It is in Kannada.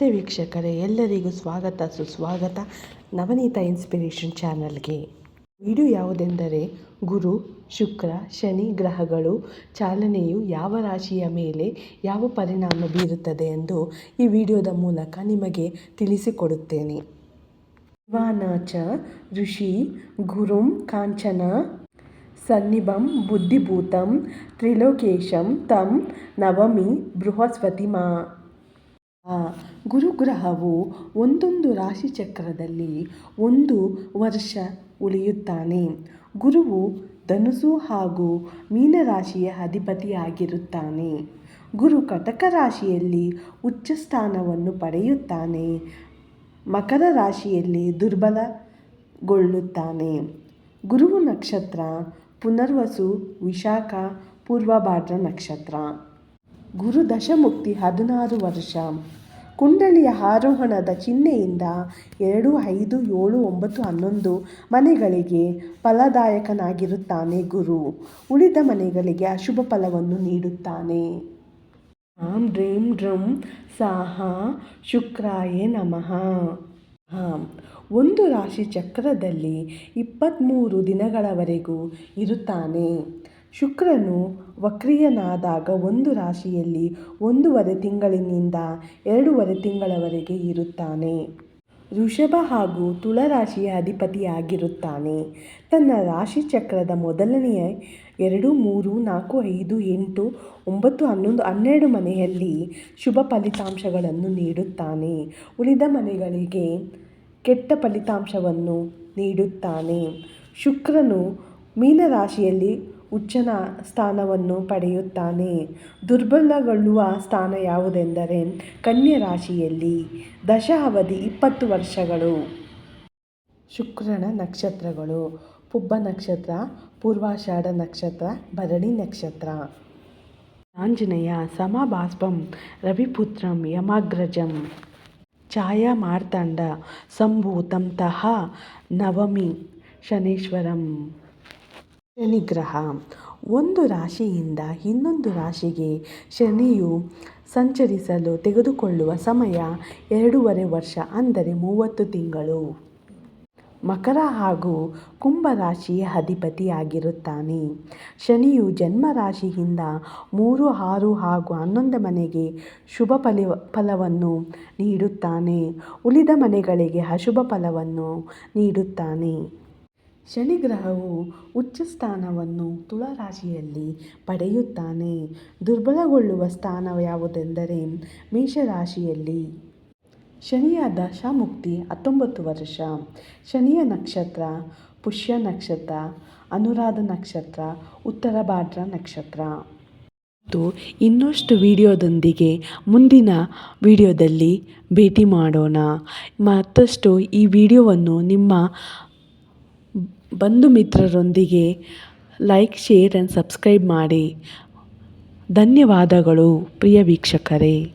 ನಮಸ್ತೆ ವೀಕ್ಷಕರೇ, ಎಲ್ಲರಿಗೂ ಸ್ವಾಗತ, ಸುಸ್ವಾಗತ ನವನೀತ ಇನ್ಸ್ಪಿರೇಷನ್ ಚಾನಲ್ಗೆ. ವಿಡಿಯೋ ಯಾವುದೆಂದರೆ, ಗುರು, ಶುಕ್ರ, ಶನಿ ಗ್ರಹಗಳು, ಚಾಲನೆಯು ಯಾವ ರಾಶಿಯ ಮೇಲೆ ಯಾವ ಪರಿಣಾಮ ಬೀರುತ್ತದೆ ಎಂದು ಈ ವಿಡಿಯೋದ ಮೂಲಕ ನಿಮಗೆ ತಿಳಿಸಿಕೊಡುತ್ತೇನೆ. ದಿವಾನ ಚ ಋಷಿ, ಗುರುಂ, ಕಾಂಚನ, ಸನ್ನಿಭಂ, ಬುದ್ಧಿಭೂತಂ, ತ್ರಿಲೋಕೇಶಂ, ತಂ, ನವಮಿ, ಬೃಹಸ್ಪತಿ ಮಾ. ಗುರುಗ್ರಹವು ಒಂದೊಂದು ರಾಶಿಚಕ್ರದಲ್ಲಿ ಒಂದು ವರ್ಷ ಉಳಿಯುತ್ತಾನೆ. ಗುರುವು ಧನುಸು ಹಾಗೂ ಮೀನರಾಶಿಯ ಅಧಿಪತಿಯಾಗಿರುತ್ತಾನೆ. ಗುರು ಕಟಕ ರಾಶಿಯಲ್ಲಿ ಉಚ್ಚ ಸ್ಥಾನವನ್ನು ಪಡೆಯುತ್ತಾನೆ. ಮಕರ ರಾಶಿಯಲ್ಲಿ ದುರ್ಬಲಗೊಳ್ಳುತ್ತಾನೆ. ಗುರುವು ನಕ್ಷತ್ರ, ಪುನರ್ವಸು, ವಿಶಾಖ, ಪೂರ್ವಭಾದ್ರ ನಕ್ಷತ್ರ. ಗುರು ದಶಮುಕ್ತಿ ಹದಿನಾರು ವರ್ಷ. ಕುಂಡಲಿಯ ಆರೋಹಣದ ಚಿಹ್ನೆಯಿಂದ ಎರಡು, ಐದು, ಏಳು, ಒಂಬತ್ತು, ಹನ್ನೊಂದು ಮನೆಗಳಿಗೆ ಫಲದಾಯಕನಾಗಿರುತ್ತಾನೆ ಗುರು. ಉಳಿದ ಮನೆಗಳಿಗೆ ಅಶುಭ ಫಲವನ್ನು ನೀಡುತ್ತಾನೆ. ಆಂ ಡ್ರೀಂ ಡ್ರಂ ಸಾಹ ಶುಕ್ರಾಯೇ ನಮಃ. ಹಾಂ ಒಂದು ರಾಶಿ ಚಕ್ರದಲ್ಲಿ ಇಪ್ಪತ್ತ್ಮೂರು ದಿನಗಳವರೆಗೂ ಇರುತ್ತಾನೆ. ಶುಕ್ರನು ವಕ್ರಿಯನಾದಾಗ ಒಂದು ರಾಶಿಯಲ್ಲಿ ಒಂದೂವರೆ ತಿಂಗಳಿನಿಂದ ಎರಡೂವರೆ ತಿಂಗಳವರೆಗೆ ಇರುತ್ತಾನೆ. ವೃಷಭ ಹಾಗೂ ತುಳರಾಶಿಯ ಅಧಿಪತಿಯಾಗಿರುತ್ತಾನೆ. ತನ್ನ ರಾಶಿ ಚಕ್ರದ ಮೊದಲನೆಯ ಎರಡು, ಮೂರು, ನಾಲ್ಕು, ಐದು, ಎಂಟು, ಒಂಬತ್ತು, ಹನ್ನೊಂದು, ಹನ್ನೆರಡು ಮನೆಯಲ್ಲಿ ಶುಭ ಫಲಿತಾಂಶಗಳನ್ನು ನೀಡುತ್ತಾನೆ. ಉಳಿದ ಮನೆಗಳಿಗೆ ಕೆಟ್ಟ ಫಲಿತಾಂಶವನ್ನು ನೀಡುತ್ತಾನೆ. ಶುಕ್ರನು ಮೀನರಾಶಿಯಲ್ಲಿ ಉಚ್ಚನ ಸ್ಥಾನವನ್ನು ಪಡೆಯುತ್ತಾನೆ. ದುರ್ಬಲಗೊಳ್ಳುವ ಸ್ಥಾನ ಯಾವುದೆಂದರೆ ಕನ್ಯಾ ರಾಶಿಯಲ್ಲಿ ದಶ ಅವಧಿ ಇಪ್ಪತ್ತು ವರ್ಷಗಳು. ಶುಕ್ರನ ನಕ್ಷತ್ರಗಳು. ಪುಬ್ಬ ನಕ್ಷತ್ರ, ಪೂರ್ವಾಷಾಢ ನಕ್ಷತ್ರ, ಭರಣಿ ನಕ್ಷತ್ರ. ಆಂಜನೇಯ ಸಮಭಾಸ್ಪಂ ರವಿಪುತ್ರಂ, ಯಮಾಗ್ರಜಂ. ಛಾಯಾ ಮಾರ್ತಾಂಡ ಸಂಭೂತಂ ತಹ, ನವಮಿ, ಶನೇಶ್ವರಂ. ಶನಿಗ್ರಹ. ಒಂದು ರಾಶಿಯಿಂದ ಇನ್ನೊಂದು ರಾಶಿಗೆ ಶನಿಯು ಸಂಚರಿಸಲು ತೆಗೆದುಕೊಳ್ಳುವ ಸಮಯ ಎರಡೂವರೆ ವರ್ಷ, ಅಂದರೆ ಮೂವತ್ತು ತಿಂಗಳು. ಮಕರ ಹಾಗೂ ಕುಂಭ ರಾಶಿಯ ಅಧಿಪತಿಯಾಗಿರುತ್ತಾನೆ. ಶನಿಯು ಜನ್ಮ ರಾಶಿಯಿಂದ ಮೂರು, ಆರು ಹಾಗೂ ಹನ್ನೊಂದು ಮನೆಗೆ ಶುಭ ಫಲಿ, ಫಲವನ್ನು ನೀಡುತ್ತಾನೆ. ಉಳಿದ ಮನೆಗಳಿಗೆ ಅಶುಭ ಫಲವನ್ನು ನೀಡುತ್ತಾನೆ. ಶನಿ ಗ್ರಹವು ಉಚ್ಚ ಸ್ಥಾನವನ್ನು ತುಳರಾಶಿಯಲ್ಲಿ ಪಡೆಯುತ್ತಾನೆ. ದುರ್ಬಲಗೊಳ್ಳುವ ಸ್ಥಾನ ಯಾವುದೆಂದರೆ ಮೇಷರಾಶಿಯಲ್ಲಿ. ಶನಿಯ ದಶಾಮುಕ್ತಿ ಹತ್ತೊಂಬತ್ತು ವರ್ಷ. ಶನಿಯ ನಕ್ಷತ್ರ ಪುಷ್ಯ ನಕ್ಷತ್ರ, ಅನುರಾಧ ನಕ್ಷತ್ರ, ಉತ್ತರ ಭಾದ್ರ ನಕ್ಷತ್ರ. ಮತ್ತು ಇನ್ನಷ್ಟು ವಿಡಿಯೋದೊಂದಿಗೆ ಮುಂದಿನ ವಿಡಿಯೋದಲ್ಲಿ ಭೇಟಿ ಮಾಡೋಣ. ಮತ್ತಷ್ಟು ಈ ವಿಡಿಯೋವನ್ನು ನಿಮ್ಮ ಬಂಧು ಮಿತ್ರರೊಂದಿಗೆ ಲೈಕ್ ಶೇರ್ ಆ್ಯಂಡ್ ಸಬ್ಸ್ಕ್ರೈಬ್ ಮಾಡಿ. ಧನ್ಯವಾದಗಳು ಪ್ರಿಯ ವೀಕ್ಷಕರೇ.